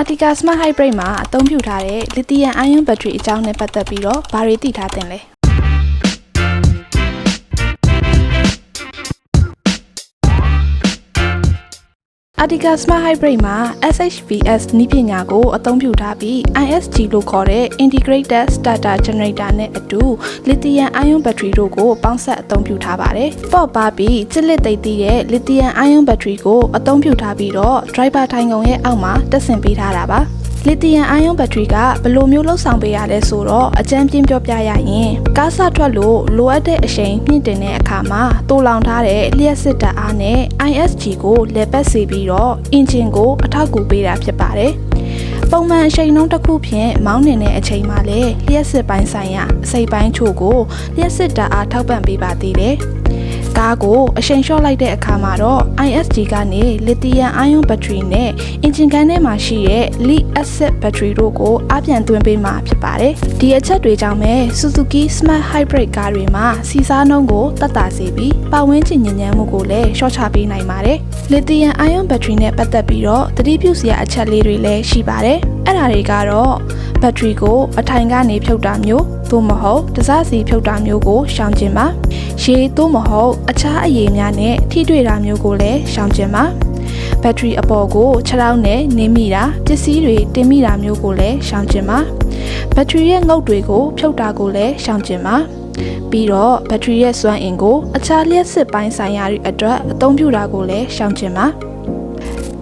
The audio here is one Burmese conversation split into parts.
Artica Smart Hybrid မှာအသုံးပြုထားတဲ့ Lithium Ion Battery အကြောင်းနဲ့ပတ်သက်ပြီးတော့ဘာတွေသိထားသင့်လဲ Artica Smart Hybrid မှာ SHVS နည်းပညာကိုအသုံးပြုထားပြီး ISG လို့ခေါ်တဲ့ Integrated Starter Generator နဲ့အတူ Lithium Ion Battery တို့ကိုပေါင်းစပ်အသုံးပြုထားပါတယ်။ပေါ့ပါပြီးကျစ်လက်သိပ်သီးတဲ့ Lithium Ion Battery ကိုအသုံးပြုထားပြီးတော့ driver ထိုင်ကုန်ရဲ့အောက်မှာတက်ဆင်ပေးထားတာပါ။ လီသီယမ်အိုင်ယွန်ဘက်ထရီကဘယ်လိုမျိုးလှုပ်ဆောင်ပေးရလဲဆိုတော့အကြမ်းပြင်းပြောပြရရင်ကားစထွက်လို့လိုအပ်တဲ့အချိန်မြင့်တင်တဲ့အခါမှာတိုးလောင်ထားတဲ့လျှက်စစ်ဓာတ်အားနဲ့ ISG ကိုလက်ပတ်စေပြီးတော့အင်ဂျင်ကိုအထောက်အကူပေးတာဖြစ်ပါတယ်။ပုံမှန်အချိန်နှုန်းတစ်ခုဖြင့်မောင်းနေတဲ့အချိန်မှာလည်းလျှက်စစ်ပိုင်းဆိုင်ရာအစိပ်ပိုင်းချို့ကိုလျှက်စစ်ဓာတ်အားထောက်ပံ့ပေးပါသေးတယ်။ ကားကိုအရှိန်လျှော့လိုက်တဲ့အခါမှာတော့ ISG ကနေလီသီယမ်အိုင်ယွန်ဘက်ထရီနဲ့အင်ဂျင်ကန်ထဲမှာရှိတဲ့ lead acid ဘက်ထရီတို့ကိုအပြန်သွင်းပေးမှာဖြစ်ပါတယ်။ဒီအချက်တွေကြောင့်ပဲ Suzuki Smart Hybrid ကားတွေမှာစီစားနှုန်းကိုတက်တာစေပြီးပတ်ဝန်းကျင်ညဉ့်ညမ်းမှုကိုလည်းလျှော့ချပေးနိုင်ပါတယ်။လီသီယမ်အိုင်ယွန်ဘက်ထရီနဲ့ပတ်သက်ပြီးတော့သတိပြုစရာအချက်လေးတွေလည်းရှိပါတယ်။အဲ့ဒါတွေကတော့ ဘက်ထရီကိုအထိုင်ကနေဖြုတ်တာမျိုးသို့မဟုတ်တစားစီဖြုတ်တာမျိုးကိုရှောင်ကျင်ပါရေသို့မဟုတ်အခြားအရည်များနဲ့ထိတွေ့တာမျိုးကိုလည်းရှောင်ကျင်ပါဘက်ထရီအပေါ်ကိုခြေထောက်နဲ့နင်းမိတာပစ္စည်းတွေတင်မိတာမျိုးကိုလည်းရှောင်ကျင်ပါဘက်ထရီရဲ့ငုတ်တွေကိုဖြုတ်တာကိုလည်းရှောင်ကျင်ပါပြီးတော့ဘက်ထရီရဲ့စွမ်းအင်ကိုအခြားလျှက်စစ်ပိုင်းဆိုင်ရာတွေအတွက်အသုံးပြုတာကိုလည်းရှောင်ကျင်ပါ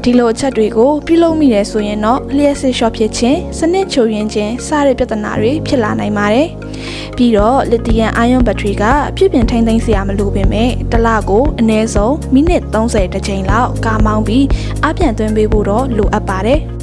ဒီလိုအချက်တွေကိုပြုလုပ်မိတယ်ဆိုရင်တော့လျှက်စစ်ရှော့ဖြစ်ခြင်းစနစ်ချိုရင်းခြင်းစတဲ့ပြဿနာတွေဖြစ်လာနိုင်ပါတယ်။ပြီးတော့လီသီယမ်အိုင်ယွန်ဘက်ထရီကပြည့်ပြင်ထိမ့်သိမ်းစရာမလိုပေမဲ့တစ်လကိုအနည်းဆုံးမိနစ်30တစ်ချိန်လောက်ကားမောင်းပြီးအပြန်သွင်းပေးဖို့တော့လိုအပ်ပါတယ်။